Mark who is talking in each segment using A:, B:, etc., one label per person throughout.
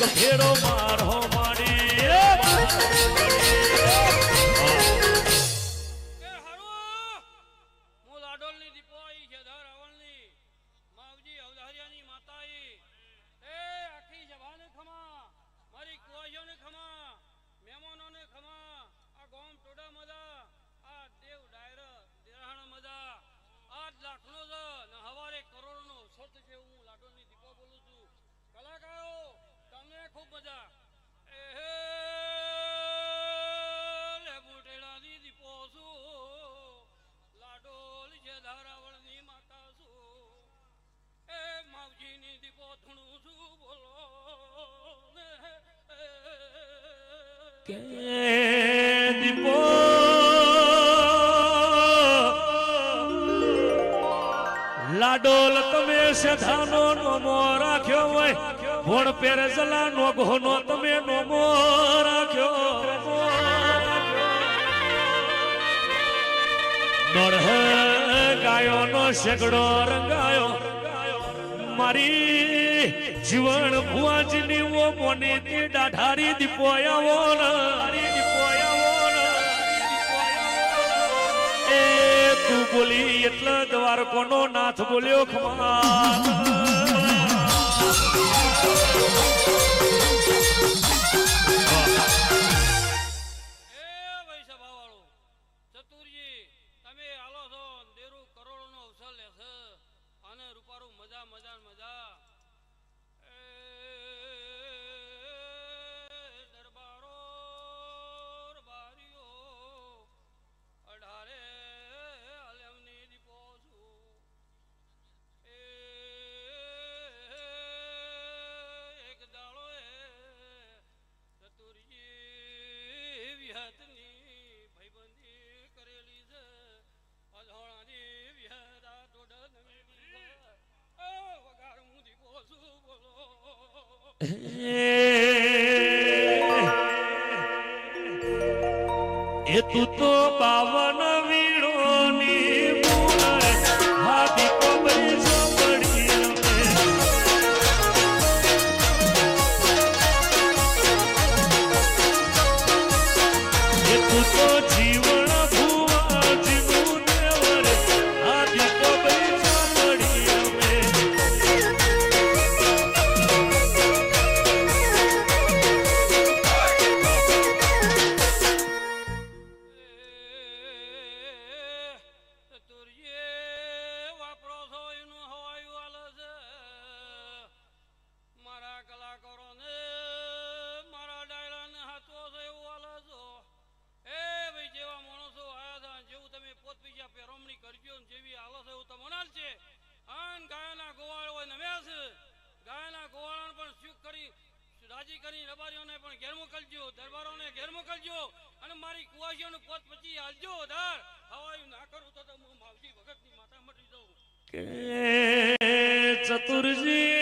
A: ગફેડો મારો
B: ખૂબ મજા એ બુટેડા બુટેડાની દીપો છું. લાડોલ છે ધારાવળની માતા છું. એ માવજીની દીપો ધૂણું છું, બોલો.
A: કે દીપો લાડોલ તમે સધાનો નોમો રાખ્યો હોય. ભોણ પેરે જલા નો ઘોનો તમે નોમો રાખ્યો નોરહ ગાયો નો શેગડો રંગાયો. મારી જીવન ભુવાજીની ઓ મોની તી ડાઢારી દીપો આવો ને દીપો આવો ને. એ તું બોલી એટલે દ્વારકોનો નાથ બોલ્યો ખમા.
B: Thank you. એ
A: તું તો પાવન વીણોની
B: રાજી કરી, રબારીઓને પણ ઘેર મોકલજો, દરબારોને ઘેર મોકલજો અને મારી કુવાસીઓને પોત પછી હાલજો ધાર હવાયું ના કરું તો હું માવજી ભગતની માતા મટી જાઉં.
A: કે ચતુરજી,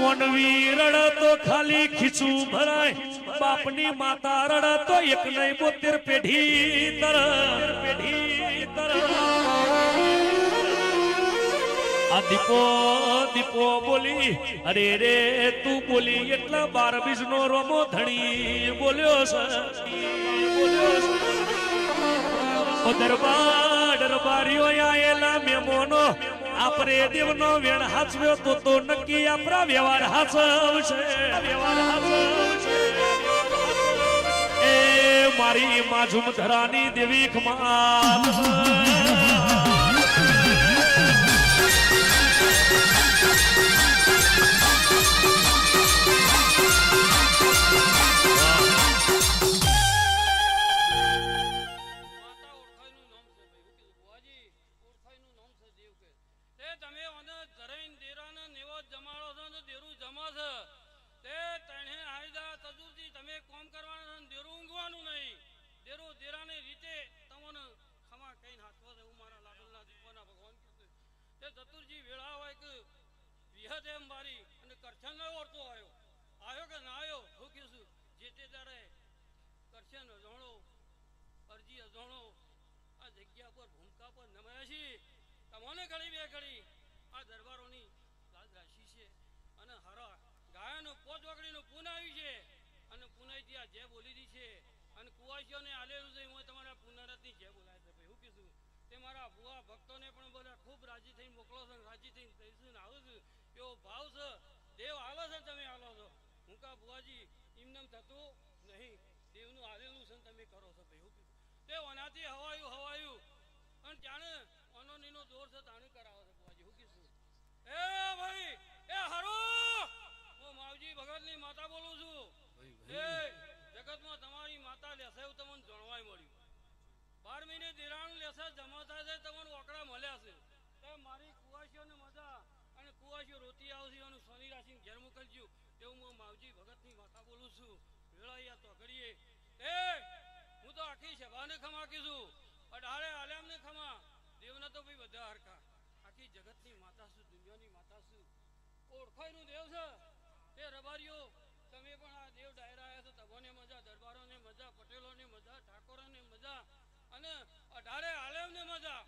A: મોનવી રડ તો ખાલી ખીચું ભરાય, બાપની માતા રડ તો એક નહીં બોતેર પેઢી તર પેઢી આ દીપો દીપો બોલી, અરે રે, તું બોલી, એટલા બાર બીજ નો રોમો ધણી બોલ્યો દેવનો વેણ હાચવ્યો તો તો નક્કી આપણા વ્યવહાર હાચવશે વ્યવહાર મારી માજુમ ધરાની દેવી ખમાલ.
B: વેળા હોય કે એમ મારી અને કરછન ન ઓળતો આવ્યો. આવ્યો કે ના આવ્યો? હું જે તે દાડે કરશન જોણો અરજી અજાણો, આ જગ્યા પર ભૂમકા પર નમાયા છીએ. તમને ઘડી બે ઘડી આ દરબારોની છે. અને પુનાઈથી આ જે બોલી દી છે. અને કુવાસીઓને આલેલું છે. હું તમારા પુનરતની જે બોલાય છે હું કીધું, તે મારા ભુવા ભક્તોને પણ બોલે ખૂબ રાજી થઈને મોકલો છો રાજી થઈને કહીશું આવું છું. એવો ભાવ છે. દેવ આલો છે તમે આલો છો. હું કા ભુવાજી એમને થતું નહીં. દેવનું આલેલું છે તમે કરો છો ભાઈ. હું કીધું, તે ઓનાથી હવાયું હવાયું. અને જાણે ઓનો નીનો દોર છે તાણે કરાવો છે ભુવાજી. હું કીધું એ ભાઈ, એ હારો! માતા બોલું છું. એ જગતમાં તમારી માતા લેશે એવું તમને જણવાય મળ્યું. બાર મહિને દિરાણું લેશે જમા થાય છે તમને ઓકડા મળ્યા છે. તે મારી કુવાસીઓને મજા અને કુવાસીઓ રોતી આવશે અને શનિ રાશિ ઘેર મોકલજો. એવું હું માવજી ભગતની માતા બોલું છું. વેળાયા તો કરીએ. એ હું તો આખી સભાને ખમા કીધું. અઢારે આલેમને ખમા. દેવના તો ભાઈ બધા હરખા. આખી જગતની માતા છું દુનિયાની માતા છું ઓળખાયનું દેવ છે. તે રબારીઓ ડાયરા છો તભોને મજા દરબારોને મજા પટેલોને મજા મજા અને અઢારે આલેમને મજા.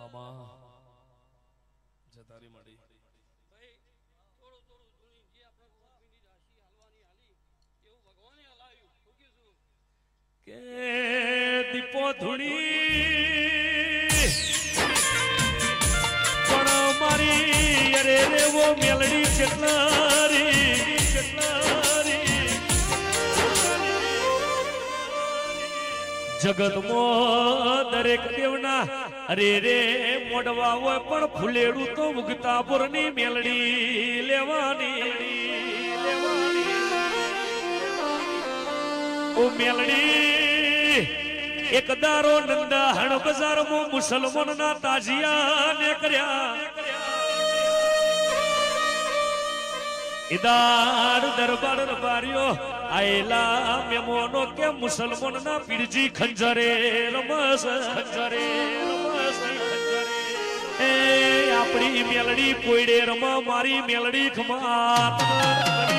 A: હલાવ્યું જતારી મળી કે દીપો ધૂણી, પણ મારી અરે રે વો મેલડી કેટલારી કેટલારી. જગતમાં દરેક દેવના અરે રે મોડવા હોય પણ ફૂલેડું તો મુગતાપુરની મેલડી લેવાની. ઓ મેલડી, એક દારો નંદા હણ બજારમાં મુસલમાનના તાજિયા ને કર્યા. ઇદાર દરબાર રબારીઓ આયેલા મેમોનો કે મુસલમાનના પીરજી ખંજરે રમસ ખંજરે રમસ. આપણી મેલડી પોઈડે રમા મારી મેલડી ખમાત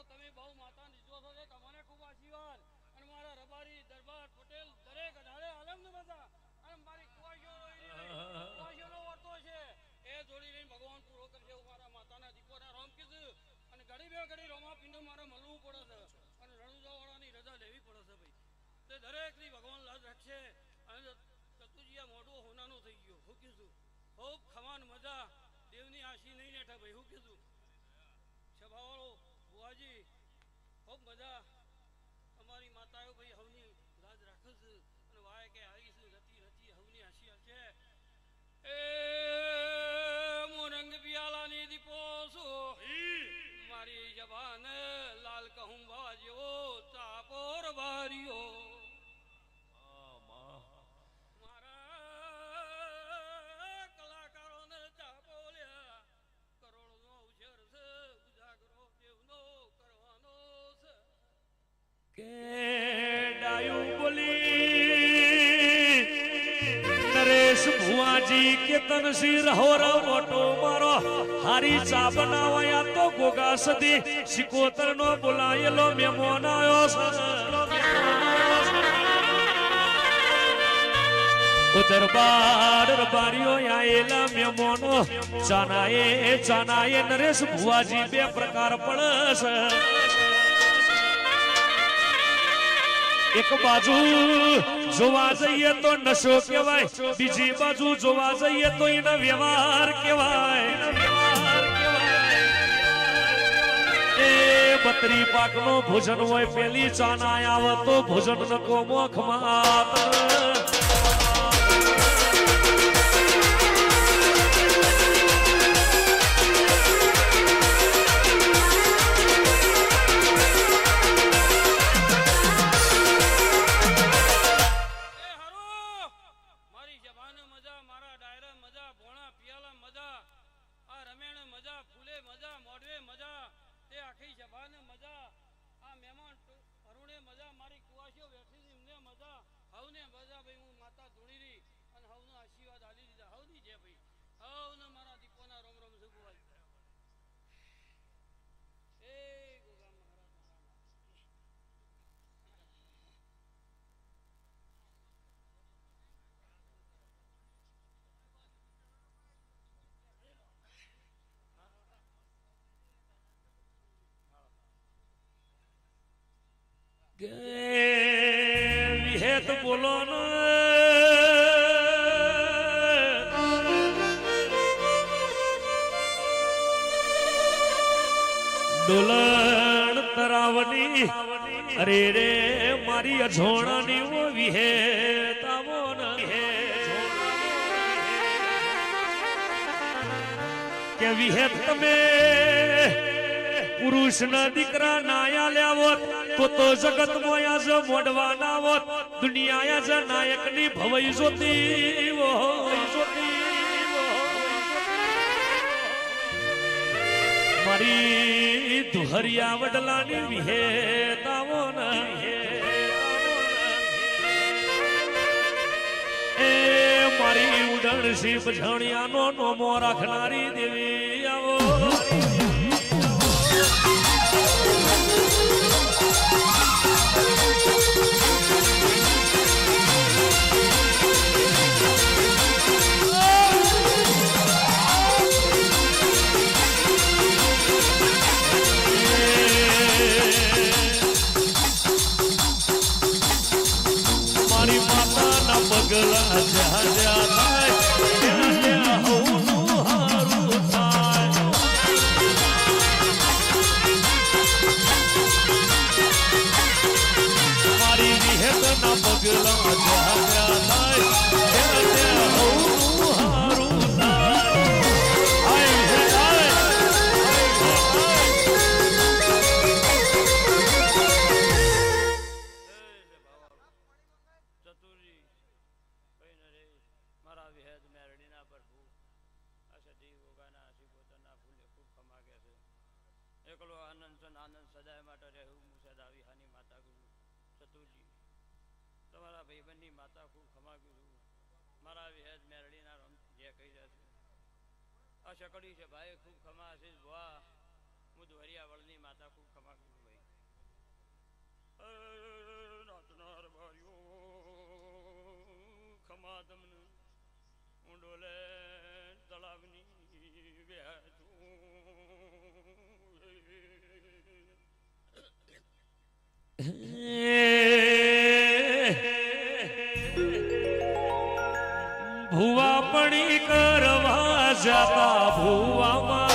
B: કલાકારો તમે બહુ માતા નીચો છો તમને ખૂબ આશીર્વાદ. અને મારા રબારી દરબાર પટેલ દરેક અઢારે આલમને બધા અને મારી કુવાઈઓનો વર્તો છે. એ જોડી લઈને ભગવાન પૂરો કરશે હું મારા માતાના દીપોના રામ કીધું. અને ઘડી બે ઘડી રોમા પિંડો મારે મળવું પડે છે. અને રણુજાવાળાની રજા લેવી પડે છે ભાઈ. તે દરેકની ભગવાન લાજ રાખશે. અને ચતુજીયા મોઢું હોનાનું થઈ ગયું. હું કીધું ખૂબ ખમાન, મજા. દેવની આશી નહીં લેઠા ભાઈ. હું કીધું, સભાવાળો બુવાજી ખૂબ મજા. અમારી માતાઓ ભાઈ હવની લાજ રાખે છે અને વાય કે આવી છે રતી રતી હવની હસી હશે એ મોરંગ પિયાલાની દીપો છું મારી જબાન લાલ કહું બાજ્યો તાપોર બારીઓ.
A: મોટો મારો હારી ચા બનાવાયા તો ગોગા સદી સિકોતર બોલાયેલો મેમોન આવ્યો દરબાર રબારીઓ આયેલા મેમોનો ચાનાએ ચાનાએ નરેશ ભુવાજી બે પ્રકાર પડશે એક બાજુ જોવા જઈએ તો નશો કહેવાય, બીજી બાજુ જોવા જઈએ તો એનો વ્યવહાર કહેવાય. એનો એ બત્રી પાક નો ભોજન હોય, પેલી ચાના આવે તો ભોજન નકો મોખ
B: રમેણ મજા, ફૂલે મજા મોઢવે મજા, તે આખી સભાને મજા. આ મહેમાન અરુણે મજા, મારી કુવાસીઓ બેઠી એમને મજા. હવને મજા, ભાઈ, હું માતા ધૂણી અને હવનો આશીર્વાદ આલી દીધા. હવની જે ભાઈ હવને મારા દીપોના રોમ રોમ સુગુવાઈ એ ગોગા મહારાજ મહારાજ
A: કે વિહેત બોલો ને. ડોલણ તરાવની, અરે રે, મારી અજોણાની વિહે વિહેત આવો ને કે વિહે તમે પુરુષના દીકરા નાયા લ્યાવોત તો તો જગત મોયા જ મોડવા હોત. દુનિયા જ નાયકની ભવઈ જોતી મારી દુહરિયા વડલાની વિહેતાવો ને એ મારી ઉડણ શિવ ઝણિયાનો નોમો રાખનારી દેવી આવો.
B: フフフフ。છે એકલો આનંદ આનંદ સદાય માટે રહેવું હું આવી હાની માતા ગુરુ ચતુરજી તમારા ભાઈબંધની માતા ખૂબ ખમાગ્યું છું. મારા વિહેદ મેરડીના રમ જે કહી જશે આ સકડી છે ભાઈ, ખૂબ ખમા છે. ભવા હું ધોરિયા વળની માતા ખૂબ ખમાગ્યું છું ભાઈ. નાચનાર ભાઈઓ ખમા તમને ઊંડોલે તળાવની
A: ભુવા પણી કરવા જતા ભુવા મારા